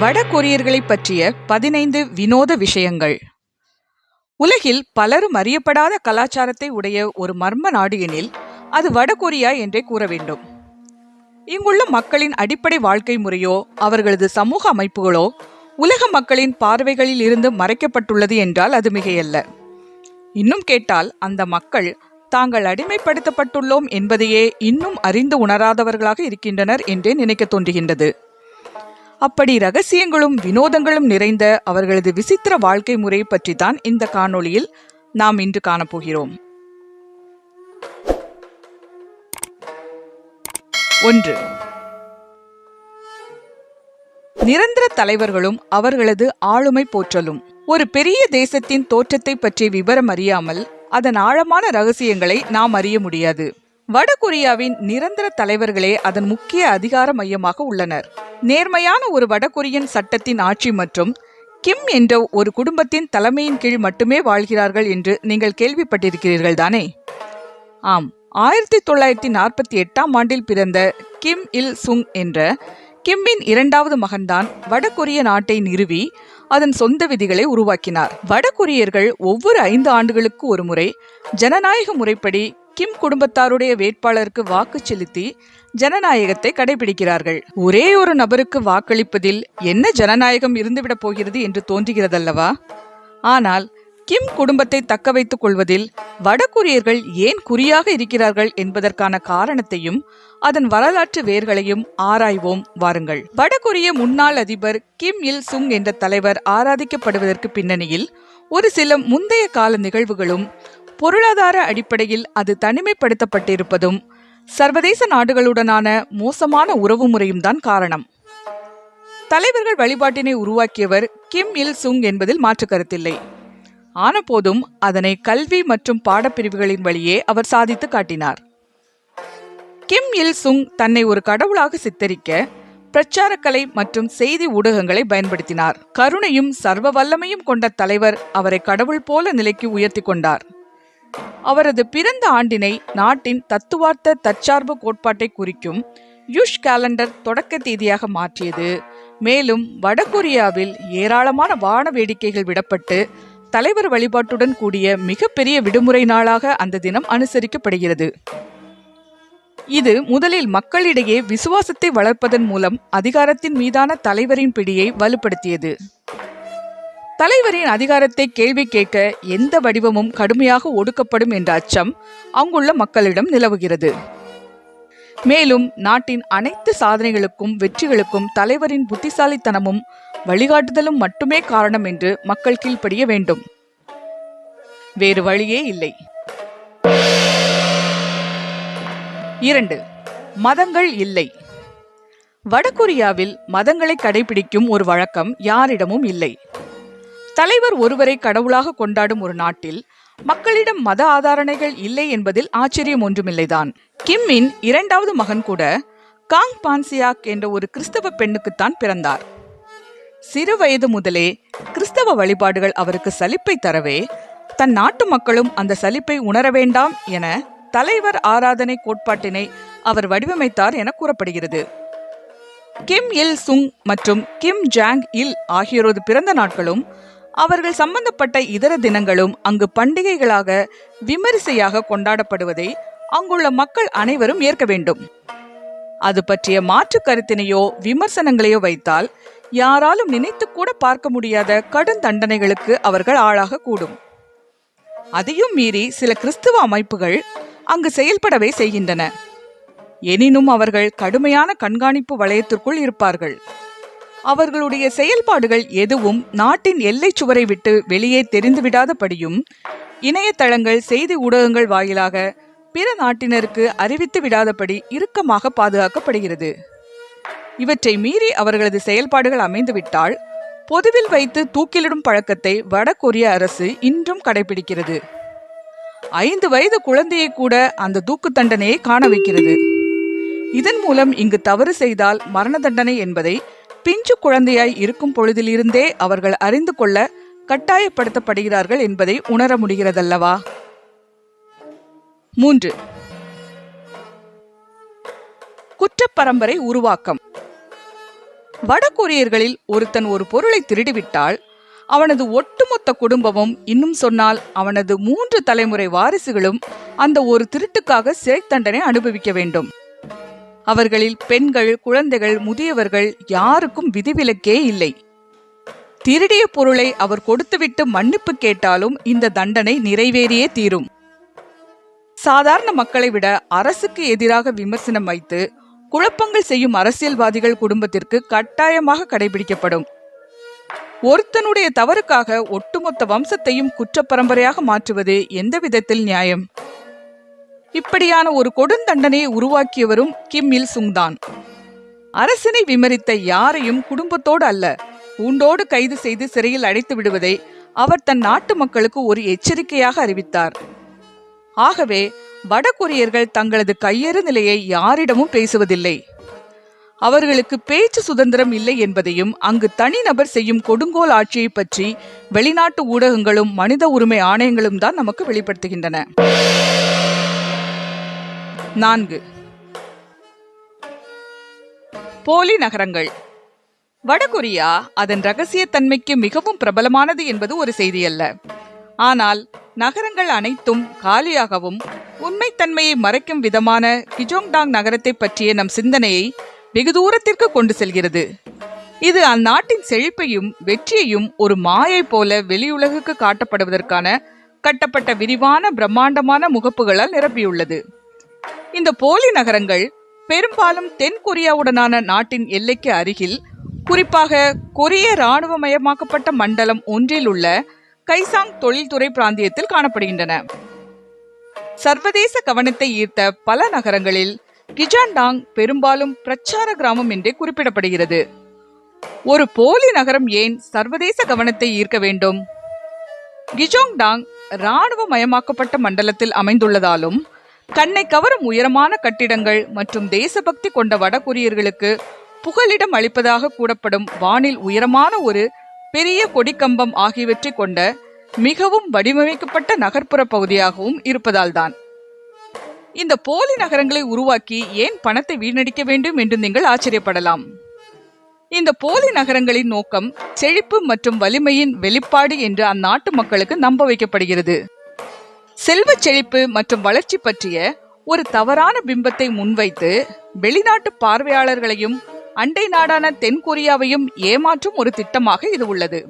வட கொரியர்களை பற்றிய பதினைந்து வினோத விஷயங்கள். உலகில் பலரும் அறியப்படாத கலாச்சாரத்தை உடைய ஒரு மர்ம நாடு எனில் அது வடகொரியா என்றே கூற வேண்டும். இங்குள்ள மக்களின் அடிப்படை வாழ்க்கை முறையோ அவர்களது சமூக அமைப்புகளோ உலக மக்களின் பார்வைகளில் இருந்து மறைக்கப்பட்டுள்ளது என்றால் அது மிகையல்ல. இன்னும் கேட்டால் அந்த மக்கள் தாங்கள் அடிமைப்படுத்தப்பட்டுள்ளோம் என்பதையே இன்னும் அறிந்து உணராதவர்களாக இருக்கின்றனர் என்றே நினைக்க தோன்றுகின்றது. அப்படி ரகசியங்களும் வினோதங்களும் நிறைந்த அவர்களது விசித்திர வாழ்க்கை முறை பற்றி தான் இந்த காணொளியில் நாம் இன்று காணப்போகிறோம். ஒன்று. நிரந்தர தலைவர்களும் அவர்களது ஆளுமை போற்றலும். ஒரு பெரிய தேசத்தின் தோற்றத்தை பற்றிய விவரம் அறியாமல் அதன் ஆழமான ரகசியங்களை நாம் அறிய முடியாது. வடகொரியாவின் நிரந்தர தலைவர்களே அதன் முக்கிய அதிகார மையமாக உள்ளனர். நேர்மையான ஒரு வடகொரியன் சட்டத்தின் ஆட்சி மற்றும் கிம் என்ற ஒரு குடும்பத்தின் தலைமையின் கீழ் மட்டுமே வாழ்கிறார்கள் என்று நீங்கள் கேள்விப்பட்டிருக்கிறீர்கள் தானே? ஆம் ஆயிரத்தி தொள்ளாயிரத்தி நாற்பத்தி எட்டாம் ஆண்டில் பிறந்த கிம் இல் சுங் என்ற கிம்மின் இரண்டாவது மகன்தான் வடகொரிய நாட்டை நிறுவி அதன் சொந்த விதிகளை உருவாக்கினார். வடகொரியர்கள் ஒவ்வொரு ஐந்து ஆண்டுகளுக்கு ஒரு முறை ஜனநாயக முறைப்படி கிம் குடும்பத்தாருடைய வேட்பாளருக்கு வாக்கு செலுத்தி ஜனநாயகத்தை கடைபிடிக்கிறார்கள். ஒரே ஒரு நபருக்கு வாக்களிப்பதில் என்ன ஜனநாயகம் இருந்துவிடப் போகிறது என்று தோன்றுகிறதல்லவா? ஆனால் கிம் குடும்பத்தை தக்க வைத்துக் கொள்வதில் வடகொரியர்கள் ஏன் குறியாக இருக்கிறார்கள் என்பதற்கான காரணத்தையும் அதன் வரலாற்று வேர்களையும் ஆராய்வோம் வாருங்கள். வடகொரிய முன்னாள் அதிபர் கிம் இல் சுங் என்ற தலைவர் ஆராதிக்கப்படுவதற்கு பின்னணியில் ஒரு சில முந்தைய கால நிகழ்வுகளும் பொருளாதார அடிப்படையில் அது தனிமைப்படுத்தப்பட்டிருப்பதும் சர்வதேச நாடுகளுடனான மோசமான உறவு முறையும் தான் காரணம். தலைவர்கள் வழிபாட்டினை உருவாக்கியவர் கிம் இல் சுங் என்பதில் மாற்று கருத்தில்லை. ஆனபோதும் அதனை கல்வி மற்றும் பாடப்பிரிவுகளின் வழியே அவர் சாதித்து காட்டினார். கிம் இல் சுங் தன்னை ஒரு கடவுளாக சித்தரிக்க பிரச்சாரக்கலை மற்றும் செய்தி ஊடகங்களை பயன்படுத்தினார். கருணையும் சர்வ வல்லமையும் கொண்ட தலைவர் அவரை கடவுள் போல நிலைக்கு உயர்த்தி கொண்டார். அவரது பிறந்த ஆண்டினை நாட்டின் தத்துவார்த்த தற்சார்பு கோட்பாட்டை குறிக்கும் யுஷ் கேலண்டர் தொடக்க தேதியாக மாற்றியது. மேலும் வடகொரியாவில் ஏராளமான வான வேடிக்கைகள் விடப்பட்டு தலைவர் வழிபாட்டுடன் கூடிய மிகப்பெரிய விடுமுறை நாளாக அந்த தினம் அனுசரிக்கப்படுகிறது. இது முதலில் மக்களிடையே விசுவாசத்தை வளர்ப்பதன் மூலம் அதிகாரத்தின் மீதான தலைவரின் பிடியை வலுப்படுத்தியது. தலைவரின் அதிகாரத்தை கேள்வி கேட்க எந்த வடிவமும் கடுமையாக ஒடுக்கப்படும் என்ற அச்சம் அங்குள்ள மக்களிடம் நிலவுகிறது. மேலும் நாட்டின் அனைத்து சாதனைகளுக்கும் வெற்றிகளுக்கும் தலைவரின் புத்திசாலித்தனமும் வழிகாட்டுதலும் மட்டுமே காரணம் என்று மக்கள் கீழ்ப்படிய வேண்டும். வேறு வழியே இல்லை. இரண்டு மதங்கள் இல்லை. வடகொரியாவில் மதங்களை கடைபிடிக்கும் ஒரு வழக்கம் யாரிடமும் இல்லை. தலைவர் ஒருவரை கடவுளாக கொண்டாடும் ஒரு நாட்டில் மக்களிடம் மத ஆதாரணைகள் இல்லை என்பதில் ஆச்சரியம் ஒன்றுமில்லைதான். கிம்மின் இரண்டாவது மகன் கூட காங் பான்சியாக் என்ற ஒரு கிறிஸ்தவ பெண்ணுக்குத்தான் பிறந்தார். சிறு வயது முதலே கிறிஸ்தவ வழிபாடுகள் அவருக்கு சலிப்பை தரவே தன் நாட்டு மக்களும் அந்த சலிப்பை உணர வேண்டாம் என தலைவர் ஆராதனை கோட்பாட்டினை அவர் வடிவமைத்தார் என கூறப்படுகிறது. கிம் இல் சுங் மற்றும் கிம் ஜாங் இல் ஆகியோரது பிறந்த நாட்களும் அவர்கள் சம்பந்தப்பட்ட இதர தினங்களும் அங்கு பண்டிகைகளாக விமரிசையாக கொண்டாடப்படுவதை அங்குள்ள மக்கள் அனைவரும் ஏற்க வேண்டும். அது பற்றிய மாற்று கருத்தினையோ விமர்சனங்களையோ வைத்தால் யாராலும் நினைத்து கூட பார்க்க முடியாத கடும் தண்டனைகளுக்கு அவர்கள் ஆளாக கூடும். அதையும் மீறி சில கிறிஸ்துவ அமைப்புகள் அங்கு செயல்படவே செய்கின்றன. எனினும் அவர்கள் கடுமையான கண்காணிப்பு வளையத்திற்குள் இருப்பார்கள். அவர்களுடைய செயல்பாடுகள் எதுவும் நாட்டின் எல்லை சுவரை விட்டு வெளியே தெரிந்துவிடாதபடியும் இணையதளங்கள் செய்தி ஊடகங்கள் வாயிலாக பிற நாட்டினருக்கு அறிவித்து விடாதபடி இறுக்கமாக பாதுகாக்கப்படுகிறது. இவற்றை மீறி அவர்களது செயல்பாடுகள் அமைந்துவிட்டால் பொதுவில் வைத்து தூக்கிலிடும் பழக்கத்தை வடகொரிய அரசு இன்றும் கடைபிடிக்கிறது. ஐந்து வயது குழந்தையை கூட அந்த தூக்கு தண்டனையை காண வைக்கிறது. இதன் மூலம் இங்கு தவறு செய்தால் மரண தண்டனை என்பதை பிஞ்சு குழந்தையாய் இருக்கும் பொழுதிலிருந்தே அவர்கள் அறிந்து கொள்ள கட்டாயப்படுத்தப்படுகிறார்கள் என்பதை உணர முடிகிறதல்லவா? மூன்று. குற்றப்பரம்பரை உருவாக்கம். வடகொரியர்களில் ஒருத்தன் ஒரு பொருளை திருடிவிட்டால் அவனது ஒட்டுமொத்த குடும்பமும் இன்னும் சொன்னால் அவனது மூன்று தலைமுறை வாரிசுகளும் அந்த ஒரு திருட்டுக்காக சிறை தண்டனை அனுபவிக்க வேண்டும். அவர்களில் பெண்கள் குழந்தைகள் முதியவர்கள் யாருக்கும் விதிவிலக்கே இல்லை. திருடிய பொருளை அவர் கொடுத்துவிட்டு மன்னிப்பு கேட்டாலும் இந்த தண்டனை நிறைவேறியே தீரும். சாதாரண மக்களை விட அரசுக்கு எதிராக விமர்சனம் வைத்து குழப்பங்கள் செய்யும் அரசியல்வாதிகள் குடும்பத்திற்கு கட்டாயமாக கடைபிடிக்கப்படும். ஒருத்தனுடைய தவறுக்காக ஒட்டுமொத்த வம்சத்தையும் குற்றப்பரம்பரையாக மாற்றுவது எந்த விதத்தில் நியாயம்? இப்படியான ஒரு கொடுந்தண்டனையை உருவாக்கியவரும் கிம் இல் சுங் தான். அரசனை விமரித்த யாரையும் குடும்பத்தோடு அல்ல கூண்டோடு கைது செய்து சிறையில் அடைத்து விடுவதை அவர் தன் நாட்டு மக்களுக்கு ஒரு எச்சரிக்கையாக அறிவித்தார். ஆகவே வடகொரியர்கள் தங்களது கையறு நிலையை யாரிடமும் பேசுவதில்லை. அவர்களுக்கு பேச்சு சுதந்திரம் இல்லை என்பதையும் அங்கு தனிநபர் செய்யும் கொடுங்கோல் ஆட்சியை பற்றி வெளிநாட்டு ஊடகங்களும் மனித உரிமை ஆணையங்களும் தான் நமக்கு வெளிப்படுத்துகின்றன. நான்கு. போலி நகரங்கள். வடகொரியா அதன் ரகசியத்தன்மைக்கு மிகவும் பிரபலமானது என்பது ஒரு செய்தி அல்ல ஆனால் நகரங்கள் அனைத்தும் காலியாகவும் உண்மைத்தன்மையை மறைக்கும் விதமான கிஜோங்டாங் நகரத்தை பற்றிய நம் சிந்தனையை வெகு தூரத்திற்கு கொண்டு செல்கிறது. இது அந்நாட்டின் செழிப்பையும் வெற்றியையும் ஒரு மாயை போல வெளியுலகுக்கு காட்டப்படுவதற்கான கட்டப்பட்ட விரிவான பிரம்மாண்டமான முகப்புகளால் நிரப்பியுள்ளது. இந்த போலி நகரங்கள் பெரும்பாலும் தென் கொரியாவுடனான நாட்டின் எல்லைக்கு அருகில் குறிப்பாக கொரிய இராணுவமயமாக்கப்பட்ட மண்டலம் ஒன்றில் உள்ள கைசாங் தொழில்துறை பிராந்தியத்தில் காணப்படுகின்றன. சர்வதேச கவனத்தை ஈர்த்த பல நகரங்களில் கிஜாண்டாங் பெரும்பாலும் பிரச்சார கிராமம் என்றே குறிப்பிடப்படுகிறது. ஒரு போலி நகரம் ஏன் சர்வதேச கவனத்தை ஈர்க்க வேண்டும்? கிஜோங்டாங் இராணுவ மயமாக்கப்பட்ட மண்டலத்தில் அமைந்துள்ளதாலும் கண்ணை கவரும் உயரமான கட்டிடங்கள் மற்றும் தேசபக்தி கொண்ட வடகொரியர்களுக்கு புகலிடம் அளிப்பதாக கூறப்படும் வானில் உயரமான ஒரு பெரிய கொடிக்கம்பம் ஆகியவற்றை கொண்ட மிகவும் வடிவமைக்கப்பட்ட நகர்ப்புற பகுதியாகவும் இருப்பதால்தான். இந்த போலி நகரங்களை உருவாக்கி ஏன் பணத்தை வீணடிக்க வேண்டும் என்று நீங்கள் ஆச்சரியப்படலாம். இந்த போலி நகரங்களின் நோக்கம் செழிப்பு மற்றும் வலிமையின் வெளிப்பாடு என்று அந்நாட்டு மக்களுக்கு நம்ப வைக்கப்படுகிறது. செல்வ செழிப்பு மற்றும் வளர்ச்சி பற்றிய ஒரு தவறான பிம்பத்தை முன்வைத்து வெளிநாட்டு பார்வையாளர்களையும் அண்டை நாடான தென் கொரியாவையும் ஏமாற்றும் ஒரு திட்டமாக இது உள்ளது.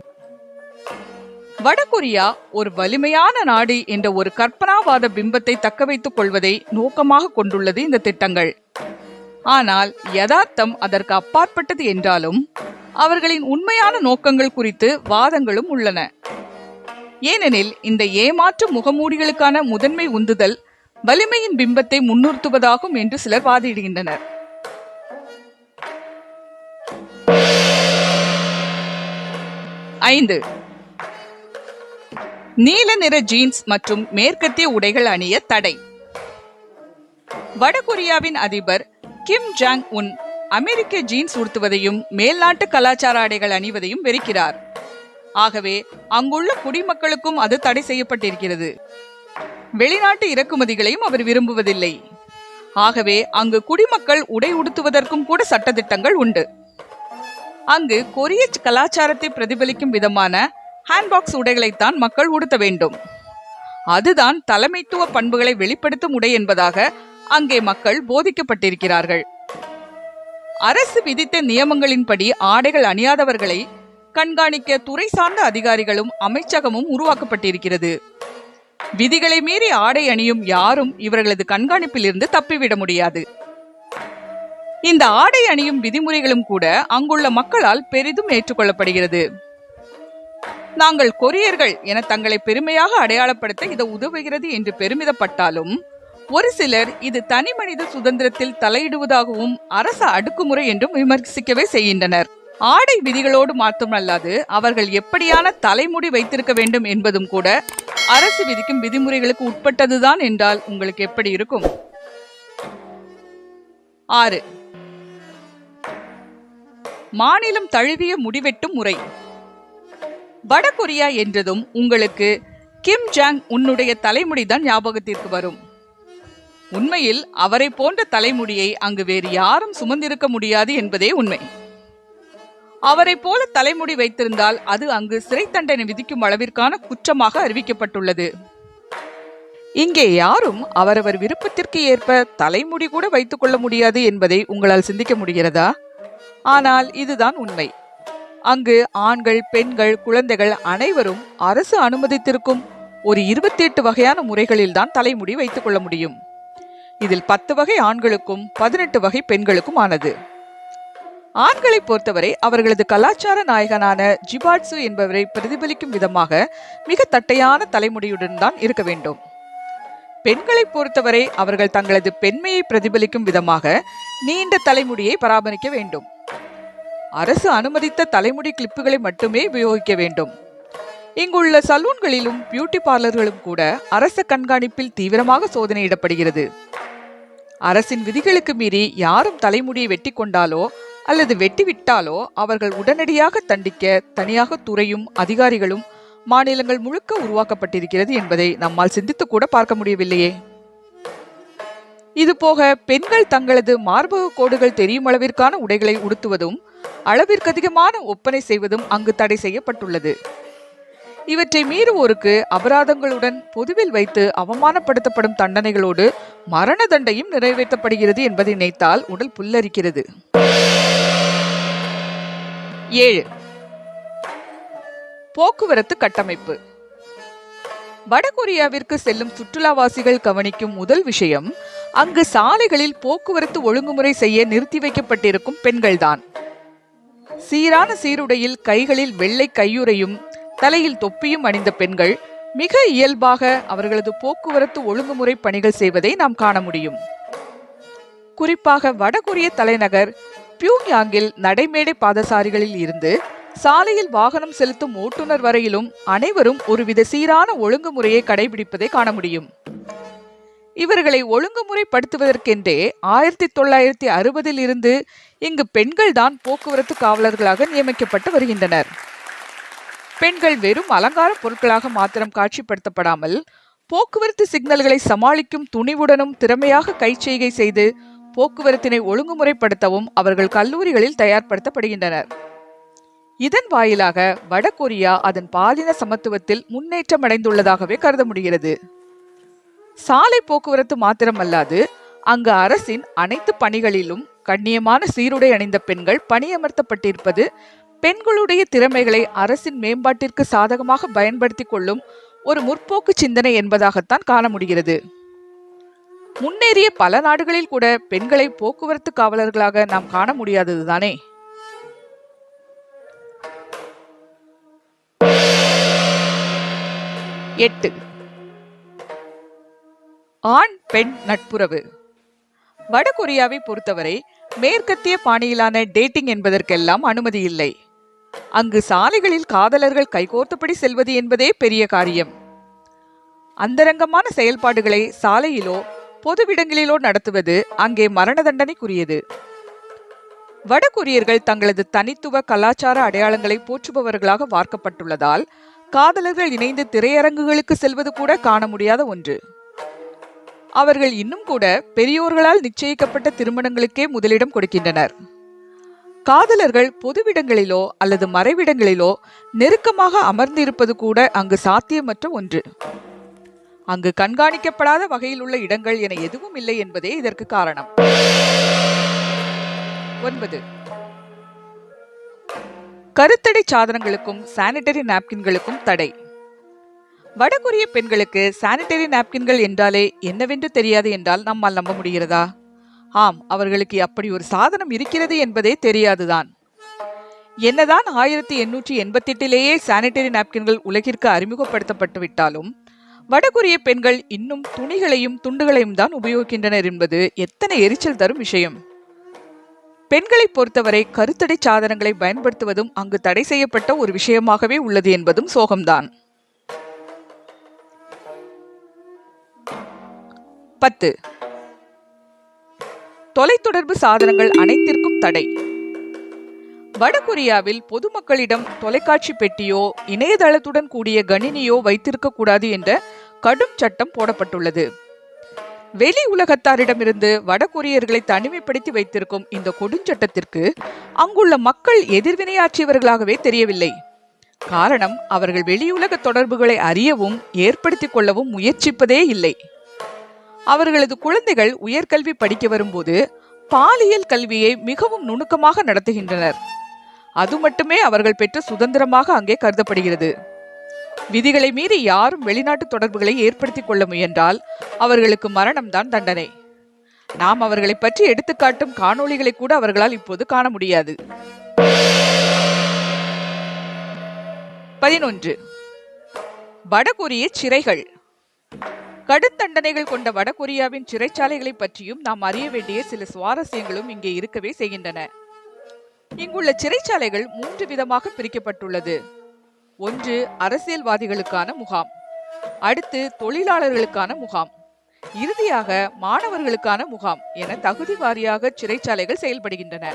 வடகொரியா ஒரு வலிமையான நாடு என்ற ஒரு கற்பனாவாத பிம்பத்தை தக்கவைத்துக் கொள்வதை நோக்கமாக கொண்டுள்ளது இந்த திட்டங்கள். ஆனால் யதார்த்தம் அதற்கு அப்பாற்பட்டது என்றாலும் அவர்களின் உண்மையான நோக்கங்கள் குறித்து வாதங்களும் உள்ளன. ஏனெனில் இந்த ஏமாற்று முகமூடிகளுக்கான முதன்மை உந்துதல் வலிமையின் பிம்பத்தை முன்னிறுத்துவதாகும் என்று சிலர் வாதிடுகின்றனர். ஐந்து. நீல நிற ஜீன்ஸ் மற்றும் மேற்கத்திய உடைகள் அணிய தடை. வடகொரியாவின் அதிபர் கிம் ஜாங் உன் அமெரிக்க ஜீன்ஸ் உடுத்துவதையும் மேல்நாட்டு கலாச்சார ஆடைகள் அணிவதையும் வெறுக்கிறார். ஆகவே அங்குள்ள குடிமக்களுக்கும் அது தடை செய்யப்பட்டிருக்கிறது. வெளிநாட்டு இறக்குமதிகளையும் அவர் விரும்புவதில்லை. ஆகவே அங்கு குடிமக்கள் உடை உடுத்துவதற்கும் கூட சட்டதிட்டங்கள் உண்டு. அங்கு கொரிய கலாச்சாரத்தை பிரதிபலிக்கும் விதமான ஹேண்ட்பாக்ஸ் உடைகளைத்தான் மக்கள் உடுத்த வேண்டும். அதுதான் தலைமைத்துவ பண்புகளை வெளிப்படுத்தும் உடை என்பதாக அங்கே மக்கள் போதிக்கப்பட்டிருக்கிறார்கள். அரசு விதித்த நியமங்களின்படி ஆடைகள் அணியாதவர்களை கண்காணிக்க துறை சார்ந்த அதிகாரிகளும் அமைச்சகமும் உருவாக்கப்பட்டிருக்கிறது. விதிகளை மீறி ஆடை அணியும் யாரும் இவர்களது கண்காணிப்பில் இருந்து தப்பிவிட முடியாது. இந்த ஆடை அணியும் விதிமுறைகளும் கூட அங்குள்ள மக்களால் பெரிதும் ஏற்றுக்கொள்ளப்படுகிறது. நாங்கள் கொரியர்கள் என தங்களை பெருமையாக அடையாளப்படுத்த இது உதவுகிறது என்று பெருமிதப்பட்டாலும் ஒரு சிலர் இது தனி மனித சுதந்திரத்தில் தலையிடுவதாகவும் அரச அடுக்குமுறை என்றும் விமர்சிக்கவே செய்கின்றனர். ஆடை விதிகளோடு மாற்றமல்லாது அவர்கள் எப்படியான தலைமுடி வைத்திருக்க வேண்டும் என்பதும் கூட அரசு விதிக்கும் விதிமுறைகளுக்கு உட்பட்டதுதான் என்றால் உங்களுக்கு எப்படி இருக்கும்? ஆறு. மாநிலம் தழுவிய முடிவெட்டும் முறை. வடகொரியா என்றதும் உங்களுக்கு கிம் ஜாங் உன்னுடைய தலைமுடிதான் ஞாபகத்திற்கு வரும். உண்மையில் அவரை போன்ற தலைமுடியை அங்கு வேறு யாரும் சுமந்திருக்க முடியாது என்பதே உண்மை. அவரை போல தலைமுடி வைத்திருந்தால் அது அங்கு சிறை தண்டனை விதிக்கும் அளவிற்கான குற்றமாக அறிவிக்கப்பட்டுள்ளது. இங்கே யாரும் அவரவர் விருப்பத்திற்கு ஏற்ப தலைமுடி கூட வைத்துக் கொள்ள முடியாது என்பதை உங்களால் சிந்திக்க முடிகிறதா? ஆனால் இதுதான் உண்மை. அங்கு ஆண்கள் பெண்கள் குழந்தைகள் அனைவரும் அரசு அனுமதித்திருக்கும் ஒரு இருபத்தி எட்டு வகையான முறைகளில்தான் தலைமுடி வைத்துக் கொள்ள முடியும். இதில் பத்து வகை ஆண்களுக்கும் பதினெட்டு வகை பெண்களுக்கும் ஆனது ஆண்களை பொறுத்தவரை அவர்களது கலாச்சார நாயகனான ஜிபாட்சு என்பவரை பிரதிபலிக்கும் விதமாக மிக தட்டையான தலைமுடியுடன் தான் இருக்க வேண்டும். பெண்களை பொறுத்தவரை அவர்கள் தங்களது பெண்மையை பிரதிபலிக்கும் விதமாக நீண்ட தலைமுடியை பராமரிக்க வேண்டும். அரசு அனுமதித்த தலைமுடி கிளிப்புகளை மட்டுமே உபயோகிக்க வேண்டும். இங்குள்ள சலூன்களிலும் பியூட்டி பார்லர்களும் கூட அரச கண்காணிப்பில் தீவிரமாக சோதனையிடப்படுகிறது. அரசின் விதிகளுக்கு மீறி யாரும் தலைமுடியை வெட்டி கொண்டாலோ அல்லது வெட்டிவிட்டாலோ அவர்கள் உடனடியாக தண்டிக்க தனியாக துறையும் அதிகாரிகளும் மாநிலங்கள் முழுக்க உருவாக்கப்பட்டிருக்கிறது என்பதை நம்மால் சிந்தித்து கூட பார்க்க முடியவில்லையே. இதுபோக பெண்கள் தங்களது மார்பக கோடுகள் தெரியும் அளவிற்கான உடைகளை உடுத்துவதும் அளவிற்கு அதிகமான ஒப்பனை செய்வதும் அங்கு தடை செய்யப்பட்டுள்ளது. இவற்றை மீறுவோருக்கு அபராதங்களுடன் பொதுவில் வைத்து அவமானப்படுத்தப்படும் தண்டனைகளோடு மரண தண்டையும் நிறைவேற்றப்படுகிறது என்பதை நினைத்தால் உடல் புல்லரிக்கிறது. ஏழு. போக்குவரத்து கட்டமைப்பு. வடகொரியாவிற்கு செல்லும் சுற்றுலாவாசிகள் கவனிக்கும் முதல் விஷயம் அங்கு சாலைகளில் போக்குவரத்து ஒழுங்குமுறை செய்ய நிறுத்தி வைக்கப்பட்டிருக்கும் பெண்கள்தான். சீரான சீருடையில் கைகளில் வெள்ளை கையுறையும் தலையில் தொப்பியும் அணிந்த பெண்கள் மிக இயல்பாக அவர்களது போக்குவரத்து ஒழுங்குமுறை பணிகள் செய்வதை நாம் காண முடியும். குறிப்பாக வடகொரிய தலைநகர் பியூங்யாங்கில் நடைமேடை பாதசாரிகளில் இருந்து சாலையில் வாகனம் செலுத்தும் ஓட்டுநர் வரையிலும் அனைவரும் ஒருவித சீரான ஒழுங்குமுறையை கடைபிடிப்பதை காண முடியும். இவர்களை ஒழுங்குமுறைப்படுத்துவதற்கென்றே ஆயிரத்தி தொள்ளாயிரத்தி அறுபதில் இருந்து இங்கு பெண்கள்தான் போக்குவரத்து காவலர்களாக நியமிக்கப்பட்டு வருகின்றனர். பெண்கள் வெறும் அலங்கார பொருட்களாக மாத்திரம் காட்சிப்படுத்தப்படாமல் போக்குவரத்து சிக்னல்களை சமாளிக்கும் துணிவுடனும் திறமையாக கைச்செய்கை செய்து போக்குவரத்தினை ஒழுங்குமுறைப்படுத்தவும் அவர்கள் கல்லூரிகளில் தயார்படுத்தப்படுகின்றனர். இதன் வாயிலாக வடகொரியா அதன் பாலின சமத்துவத்தில் முன்னேற்றம் அடைந்துள்ளதாகவே கருத முடிகிறது. சாலை போக்குவரத்து மாத்திரமல்லாது அங்கு அரசின் அனைத்து பணிகளிலும் கண்ணியமான சீருடை அணிந்த பெண்கள் பணியமர்த்தப்பட்டிருப்பது பெண்களுடைய திறமைகளை அரசின் மேம்பாட்டிற்கு சாதகமாக பயன்படுத்திக் கொள்ளும் ஒரு முற்போக்கு சிந்தனை என்பதாகத்தான் காண முடிகிறது. முன்னேறிய பல நாடுகளில் கூட பெண்களை போக்குவரத்து காவலர்களாக நாம் காண முடியாதது தானே எட்டு. ஆண் பெண் நட்புறவு. வடகொரியாவை பொறுத்தவரை மேற்கத்திய பாணியிலான டேட்டிங் என்பதற்கெல்லாம் அனுமதி இல்லை. அங்கு சாலைகளில் காதலர்கள் கைகோர்த்தபடி செல்வது என்பதே பெரிய காரியம். அந்தரங்கமான செயல்பாடுகளை சாலையிலோ பொதுவிடங்களிலோ நடத்துவது அங்கே மரண தண்டனைக்குரியது வடகொரியர்கள் தங்களது தனித்துவ கலாச்சார அடையாளங்களை போற்றுபவர்களாக வார்க்கப்பட்டுள்ளதால் காதலர்கள் இணைந்து திரையரங்குகளுக்கு செல்வது கூட காண முடியாத ஒன்று. அவர்கள் இன்னும் கூட பெரியோர்களால் நிச்சயிக்கப்பட்ட திருமணங்களுக்கே முதலிடம் கொடுக்கின்றனர். காதலர்கள் பொதுவிடங்களிலோ அல்லது மறைவிடங்களிலோ நெருக்கமாக அமர்ந்திருப்பது கூட அங்கு சாத்தியமற்ற ஒன்று. அங்கு கண்காணிக்கப்படாத வகையில் உள்ள இடங்கள் என எதுவும் இல்லை என்பதே இதற்கு காரணம். ஒன்பது. கருத்தடை சாதனங்களுக்கும் சானிட்டரி நாப்கின்களுக்கும் தடை. வடகொரிய பெண்களுக்கு சானிட்டரி நாப்கின்கள் என்றாலே என்னவென்று தெரியாது என்றால் நம்மால் நம்ப முடிகிறதா? ஆம் அவர்களுக்கு அப்படி ஒரு சாதனம் இருக்கிறது என்பதே தெரியாதுதான். என்னதான் ஆயிரத்தி எண்ணூற்றி எண்பத்தி எட்டிலேயே சானிட்டரி நாப்கின்கள் உலகிற்கு அறிமுகப்படுத்தப்பட்டு விட்டாலும் வடகொரிய பெண்கள் இன்னும் துணிகளையும் துண்டுகளையும் தான் உபயோகிக்கின்றனர் என்பது எத்தனை எரிச்சல் தரும் விஷயம். பெண்களை பொறுத்தவரை கருத்தடை சாதனங்களை பயன்படுத்துவதும் அங்கு தடை செய்யப்பட்ட ஒரு விஷயமாகவே உள்ளது என்பதும் சோகம்தான். பத்து. தொலைத்தொடர்பு சாதனங்கள் அனைத்திற்கும் தடை. வடகொரியாவில் பொதுமக்களிடம் தொலைக்காட்சி பெட்டியோ இணையதளத்துடன் கூடிய கணினியோ வைத்திருக்க கூடாது என்ற கடும் சட்டம் போடப்பட்டுள்ளது. வெளி உலகத்தாரிடமிருந்து வடகொரியர்களை தனிமைப்படுத்தி வைத்திருக்கும் இந்த கொடுஞ்சட்டத்திற்கு அங்குள்ள மக்கள் எதிர்வினையாற்றியவர்களாகவே தெரியவில்லை. காரணம் அவர்கள் வெளியுலக தொடர்புகளை அறியவும் ஏற்படுத்திக் கொள்ளவும் முயற்சிப்பதே இல்லை. அவர்களது குழந்தைகள் உயர்கல்வி படிக்க வரும்போது பாலியல் கல்வியை மிகவும் நுணுக்கமாக நடத்துகின்றனர். அது மட்டுமே அவர்கள் பெற்ற சுதந்திரமாக அங்கே கருதப்படுகிறது. விதிகளை மீறி யாரும் வெளிநாட்டு தொடர்புகளை ஏற்படுத்திக் கொள்ள முயன்றால் அவர்களுக்கு மரணம்தான் தண்டனை. நாம் அவர்களை பற்றி எடுத்துக்காட்டும் காணொளிகளை கூட அவர்களால் இப்போது காண முடியாது. பதினொன்று. வடகொரிய சிறைகள். கடுத்தண்டனைகள் கொண்ட வடகொரியாவின் சிறைச்சாலைகளை பற்றியும் நாம் அறிய வேண்டிய சில சுவாரஸ்யங்களும் இங்கே இருக்கவே செய்கின்றன. இங்குள்ள சிறைச்சாலைகள் மூன்று விதமாக பிரிக்கப்பட்டுள்ளது. ஒன்று அரசியல்வாதிகளுக்கான முகாம். அடுத்து தொழிலாளர்களுக்கான முகாம். இறுதியாக மாணவர்களுக்கான முகாம் என தகுதி வாரியாக சிறைச்சாலைகள் செயல்படுகின்றன.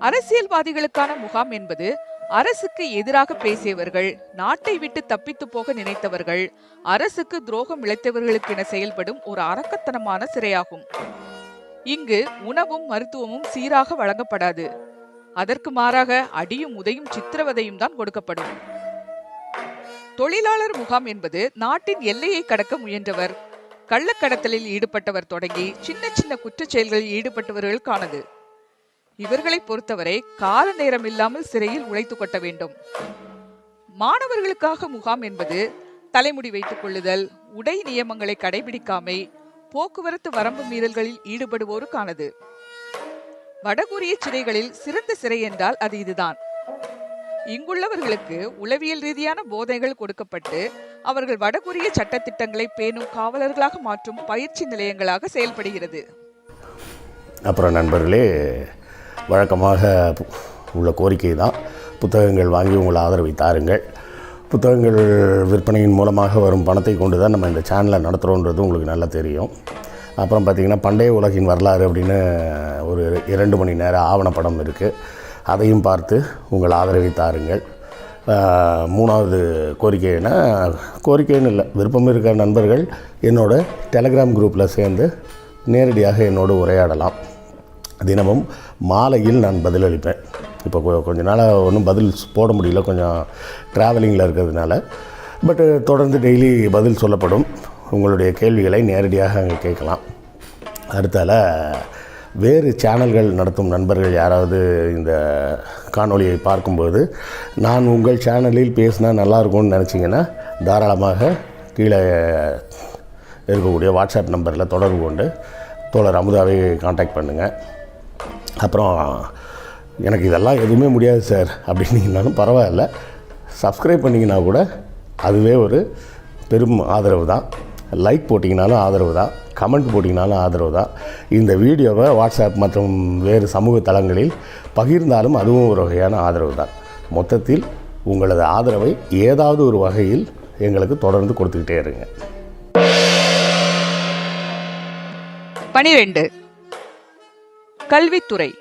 அரசியல்வாதிகளுக்கான முகாம் என்பது அரசுக்கு எதிராக பேசியவர்கள் நாட்டை விட்டு தப்பித்து போக நினைத்தவர்கள் அரசுக்கு துரோகம் இழைத்தவர்களுக்கென செயல்படும் ஒரு அரக்கத்தனமான சிறையாகும். இங்கு உணவும் மருத்துவமும் சீராக வழங்கப்படாது. அதற்கு மாறாக அடியும் உதையும் சித்திரவதையும் தான் கொடுக்கப்படும். தொழிலாளர் முகாம் என்பது நாட்டின் எல்லையை கடக்க முயன்றவர். கள்ளக்கடத்தலில் ஈடுபட்டவர் தொடங்கி சின்ன சின்ன குற்றச் செயல்களில் ஈடுபட்டவர்களுக்கானது இவர்களை பொறுத்தவரை கால நேரம் இல்லாமல் சிறையில் உழைத்து கொட்ட வேண்டும். மாணவர்களுக்காக முகாம் என்பது தலைமுடி வைத்துக் கொள்ளுதல் உடை நியமங்களை கடைபிடிக்காமை போக்குவரத்து வரம்பு மீறல்களில் ஈடுபடுவோருக்கானது வடகொரிய சிறைகளில் சிறந்த சிறை என்றால் அது இதுதான். இங்குள்ளவர்களுக்கு உளவியல் ரீதியான போதைகள் கொடுக்கப்பட்டு அவர்கள் வடகொரிய சட்டத்திட்டங்களை பேணும் காவலர்களாக மாற்றும் பயிற்சி நிலையங்களாக செயல்படுகிறது. அப்புறம் நண்பர்களே வழக்கமாக உள்ள கோரிக்கை தான் புத்தகங்கள் வாங்கி உங்களை ஆதரவை தாருங்கள். புத்தகங்கள் விற்பனையின் மூலமாக வரும் பணத்தை கொண்டு தான் நம்ம இந்த சேனலை நடத்துகிறோன்றது உங்களுக்கு நல்லா தெரியும். அப்புறம் பார்த்திங்கன்னா பண்டைய உலகின் வரலாறு அப்படின்னு ஒரு இரண்டு மணி நேர ஆவணப்படம் இருக்குது அதையும் பார்த்து உங்கள் ஆதரவை தாருங்கள். மூணாவது கோரிக்கைன்னா கோரிக்கைன்னு இல்லை. விருப்பம் இருக்கிற நண்பர்கள் என்னோட டெலகிராம் குரூப்பில் சேர்ந்து நேரடியாக என்னோடு உரையாடலாம். தினமும் மாலையில் நான் பதிலளிப்பேன் இப்போ கொஞ்ச நாளாக ஒன்றும் பதில் போட முடியல. கொஞ்சம் ட்ராவலிங்கில் இருக்கிறதுனால. பட்டு தொடர்ந்து டெய்லி பதில் சொல்லப்படும். உங்களுடைய கேள்விகளை நேரடியாக அங்கே கேட்கலாம். அடுத்தால வேறு சேனல்கள் நடத்தும் நண்பர்கள் யாராவது இந்த காணொளியை பார்க்கும்போது நான் உங்கள் சேனலில் பேசினா நல்லாயிருக்கும்னு நினச்சிங்கன்னா தாராளமாக கீழே இருக்கக்கூடிய வாட்ஸ்அப் நம்பரில் தொடர்பு கொண்டு தோழர் அமுதாவை காண்டாக்ட் பண்ணுங்கள் அப்புறம் எனக்கு இதெல்லாம் எதுவுமே முடியாது சார் அப்படின்னீங்கனாலும் பரவாயில்ல. சப்ஸ்கிரைப் பண்ணிங்கன்னா கூட அதுவே ஒரு பெரும் ஆதரவு தான். லைக் போட்டிங்கனாலும் ஆதரவு தான் கமெண்ட் போட்டிங்கனாலும் ஆதரவு தான். இந்த வீடியோவை வாட்ஸ்அப் மற்றும் வேறு சமூக தளங்களில் பகிர்ந்தாலும் அதுவும் ஒரு வகையான ஆதரவு தான். மொத்தத்தில் உங்களது ஆதரவை ஏதாவது ஒரு வகையில் எங்களுக்கு தொடர்ந்து கொடுத்துக்கிட்டே இருங்க. பனிரெண்டு. கல்வித்துறை.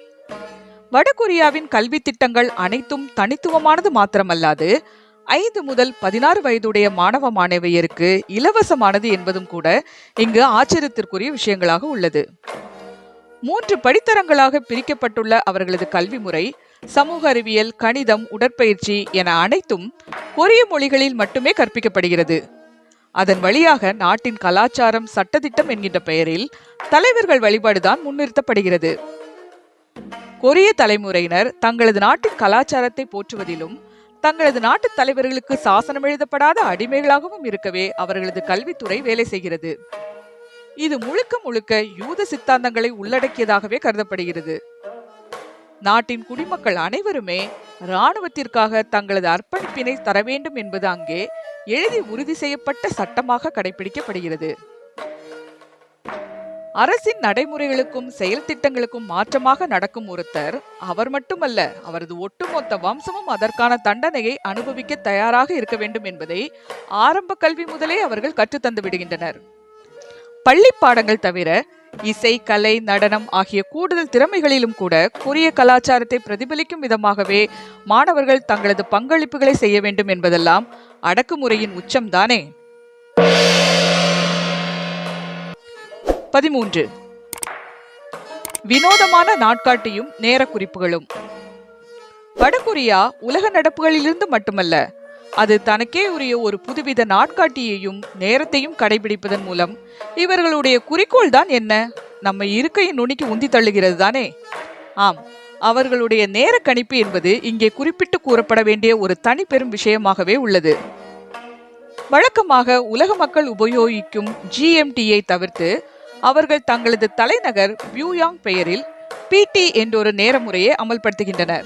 வடகொரியாவின் கல்வி திட்டங்கள் அனைத்தும் தனித்துவமானது மாத்திரமல்லாது ஐந்து முதல் பதினாறு வயதுடைய மாணவ மாணவியருக்கு இலவசமானது என்பதும் கூட இங்கு ஆச்சரியத்திற்குரிய விஷயங்களாக உள்ளது. மூன்று படித்தரங்களாக பிரிக்கப்பட்டுள்ள அவர்களது கல்வி முறை சமூக அறிவியல் கணிதம் உடற்பயிற்சி என அனைத்தும் கொரிய மொழிகளில் மட்டுமே கற்பிக்கப்படுகிறது. அதன் வழியாக நாட்டின் கலாச்சாரம் சட்டதிட்டம் என்கின்ற பெயரில் தலைவர்கள் வழிபாடுதான் முன்னிறுத்தப்படுகிறது. கொரிய தலைமுறையினர் தங்களது நாட்டின் கலாச்சாரத்தை போற்றுவதிலும் தங்களது நாட்டு தலைவர்களுக்கு சாசனம் எழுதப்படாத அடிமைகளாகவும் இருக்கவே அவர்களது கல்வித்துறை வேலை செய்கிறது. இது முழுக்க முழுக்க யூத சித்தாந்தங்களை உள்ளடக்கியதாகவே கருதப்படுகிறது. நாட்டின் குடிமக்கள் அனைவருமே இராணுவத்திற்காக தங்களது அர்ப்பணிப்பினை தர வேண்டும் என்பது அங்கே எழுதி உறுதி செய்யப்பட்ட சட்டமாக கடைபிடிக்கப்படுகிறது. அரசின் நடைமுறைகளுக்கும் செயல் திட்டங்களுக்கும் மாற்றமாக நடக்கும் ஒருத்தர் அவர் மட்டுமல்ல அவரது ஒட்டுமொத்த வம்சமும் அதற்கான தண்டனையை அனுபவிக்க தயாராக இருக்க வேண்டும் என்பதை ஆரம்ப கல்வி முதலே அவர்கள் கற்றுத்தந்து விடுகின்றனர். பள்ளி பாடங்கள் தவிர இசை கலை நடனம் ஆகிய கூடுதல் திறமைகளிலும் கூட கொரிய கலாச்சாரத்தை பிரதிபலிக்கும் விதமாகவே மாணவர்கள் தங்களது பங்களிப்புகளை செய்ய வேண்டும் என்பதெல்லாம் அடக்குமுறையின் உச்சம்தானே? பதிமூன்று. வினோதமான நாட்காட்டியும் நேர குறிப்புகளும் வடகொரியா உலக நடப்புகளிலிருந்து மட்டுமல்ல அது தனக்கே உரிய ஒரு புதுவித நாட்காட்டியையும் நேரத்தையும் கடைபிடிப்பதன் மூலம் இவர்களுடைய குறிக்கோள் தான் என்ன? நம்ம இருக்கையின் நுனிக்கு உந்தி தள்ளுகிறது தானே? ஆம் அவர்களுடைய நேர கணிப்பு என்பது இங்கே குறிப்பிட்டு கூறப்பட வேண்டிய ஒரு தனி பெரும் விஷயமாகவே உள்ளது. வழக்கமாக உலக மக்கள் உபயோகிக்கும் ஜிஎம்டியை தவிர்த்து அவர்கள் தங்களது தலைநகர் பியூயாங் பெயரில் பிடி என்றொரு நேர முறையை அமல்படுத்துகின்றனர்.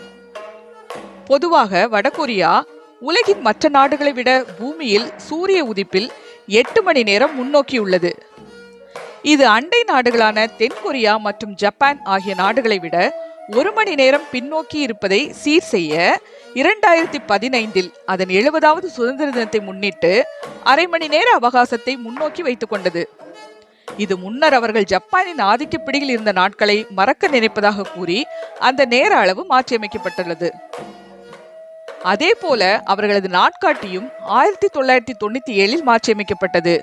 பொதுவாக வடகொரியா உலகின் மற்ற நாடுகளை விட பூமியில் சூரிய உதிப்பில் எட்டு மணி நேரம் முன்னோக்கியுள்ளது. இது அண்டை நாடுகளான தென்கொரியா மற்றும் ஜப்பான் ஆகிய நாடுகளை விட ஒரு மணி நேரம் பின்னோக்கி இருப்பதை சீர் செய்ய இரண்டாயிரத்தி பதினைந்தில் அதன் எழுபதாவது சுதந்திர தினத்தை முன்னிட்டு அரை மணி நேர அவகாசத்தை முன்னோக்கி வைத்துக் கொண்டது. இது முன்னர் அவர்கள் ஜப்பானின் ஆதிக்க பிடியில் இருந்த நாட்களை மறக்க நினைப்பதாக கூறி அந்த நேர அளவு மாற்றியமைக்கப்பட்டுள்ளது. அதே போல அவர்களது நாட்காட்டியும் ஆயிரத்தி தொள்ளாயிரத்தி தொண்ணூத்தி ஏழில் மாற்றியமைக்கப்பட்டது.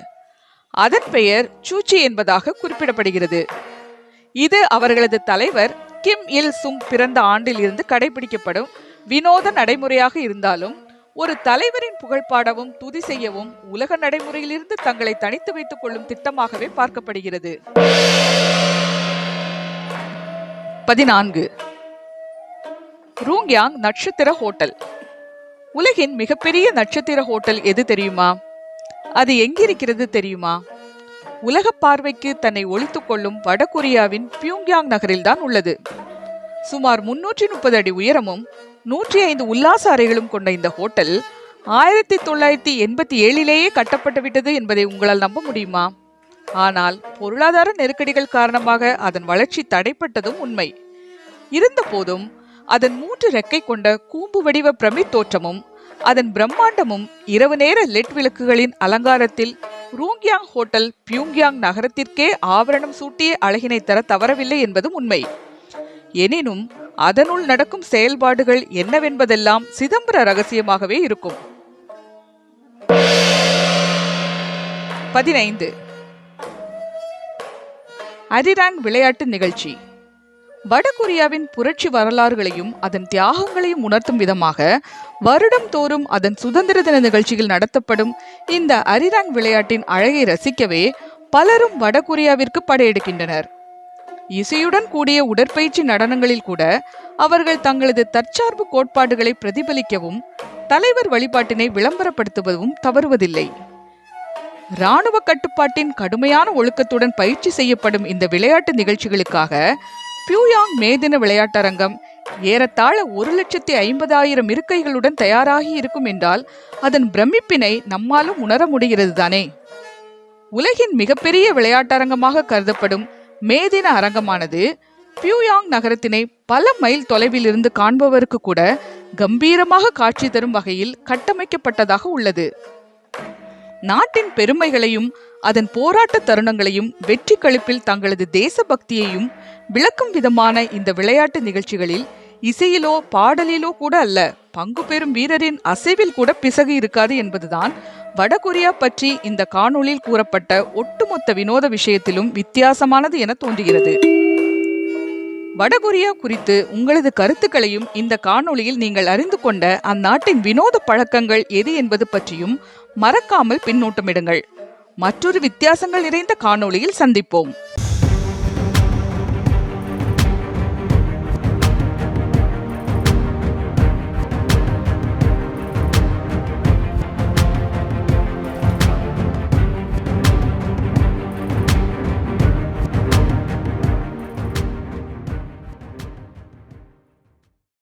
அதன் பெயர் சூச்சி என்பதாக குறிப்பிடப்படுகிறது. இது அவர்களது தலைவர் கிம் இல் சுங் பிறந்த ஆண்டில் இருந்து கடைபிடிக்கப்படும் வினோத நடைமுறையாக இருந்தாலும் ஒரு தலைவரின் புகழ் பாடவும் துதி செய்யவும் உலக நடைமுறையிலிருந்து தங்களை தனித்து வைத்துக் கொள்ளும் திட்டமாகவே பார்க்கப்படுகிறது. பதினான்கு. ரூங்யாங் நட்சத்திர ஹோட்டல். உலகின் மிகப்பெரிய நட்சத்திர ஹோட்டல் எது தெரியுமா? அது எங்கிருக்கிறது தெரியுமா? உலக பார்வைக்கு தன்னை ஒழித்துக் கொள்ளும் வடகொரியாவின் பியூங்யாங் நகரில்தான் உள்ளது. சுமார் முன்னூற்றி முப்பது அடி உயரமும் நூற்றி ஐந்து உல்லாச அறைகளும் கொண்ட இந்த ஹோட்டல் ஆயிரத்தி தொள்ளாயிரத்தி எண்பத்தி ஏழிலேயே கட்டப்பட்டு விட்டது என்பதை உங்களால் நம்ப முடியுமா? ஆனால் பொருளாதார நெருக்கடிகள் காரணமாக அதன் வளர்ச்சி தடைப்பட்டதும் உண்மை. இருந்தபோதும் அதன் மூன்று ரெக்கை கொண்ட கூம்பு வடிவ பிரமித் தோற்றமும் அதன் பிரம்மாண்டமும் இரவு நேர லெட் விளக்குகளின் அலங்காரத்தில் ரூங்யாங் ஹோட்டல் பியூங்யாங் நகரத்திற்கே ஆவரணம் சூட்டிய அழகினை தர தவறவில்லை என்பதும் உண்மை. எனினும் அதனுள் நடக்கும் செயல்பாடுகள் என்னவென்பதெல்லாம் சிதம்பர ரகசியமாகவே இருக்கும். பதினைந்து. அரிராங் விளையாட்டு நிகழ்ச்சி. வடகொரியாவின் புரட்சி வரலாறுகளையும் அதன் தியாகங்களையும் உணர்த்தும் விதமாக வருடம் தோறும் அதன் சுதந்திர தின நிகழ்ச்சிகள் நடத்தப்படும் இந்த அரிராங் விளையாட்டின் அழகை ரசிக்கவே பலரும் வடகொரியாவிற்கு படையெடுக்கின்றனர். இசையுடன் கூடிய உடற்பயிற்சி நடனங்களில் கூட அவர்கள் தங்களது தற்சார்பு கோட்பாடுகளை பிரதிபலிக்கவும் தலைவர் வழிபாட்டினை விளம்பரப்படுத்துவதும் தவறுவதில்லை. இராணுவ கட்டுப்பாட்டின் கடுமையான ஒழுக்கத்துடன் பயிற்சி செய்யப்படும் இந்த விளையாட்டு நிகழ்ச்சிகளுக்காக பியூயாங் மேதின விளையாட்டரங்கம் ஏறத்தாழ ஒரு லட்சத்தி ஐம்பதாயிரம் இருக்கைகளுடன் தயாராகி இருக்கும் என்றால் அதன் பிரமிப்பினை நம்மாலும் உணர முடிகிறது தானே உலகின் மிகப்பெரிய விளையாட்டரங்கமாக கருதப்படும் மேதின அரங்கமானது பியூயாங் நகரத்தினை பல மைல் தொலைவில் இருந்து காண்பவருக்கு கூட கம்பீரமாக காட்சி தரும் வகையில் கட்டமைக்கப்பட்டதாக உள்ளது. நாட்டின் பெருமைகளையும் அதன் போராட்ட தருணங்களையும் வெற்றி கழிப்பில் தங்களது தேசபக்தியையும் விளக்கும் விதமான இந்த விளையாட்டு நிகழ்ச்சிகளில் இசையிலோ பாடலிலோ கூட அல்ல. பங்கு பெறும் வீரரின் அசைவில் கூட பிசகு இருக்காது என்பதுதான் வடகொரியா பற்றி இந்த காணொளியில் கூறப்பட்ட ஒட்டுமொத்த வினோத விஷயத்திலும் வித்தியாசமானது என தோன்றுகிறது. வடகொரியா குறித்து உங்களது கருத்துக்களையும் இந்த காணொளியில் நீங்கள் அறிந்து கொண்ட அந்நாட்டின் வினோத பழக்கங்கள் எது என்பது பற்றியும் மறக்காமல் பின்னூட்டமிடுங்கள். மற்றொரு வித்தியாசங்கள் நிறைந்த காணொளியில் சந்திப்போம்.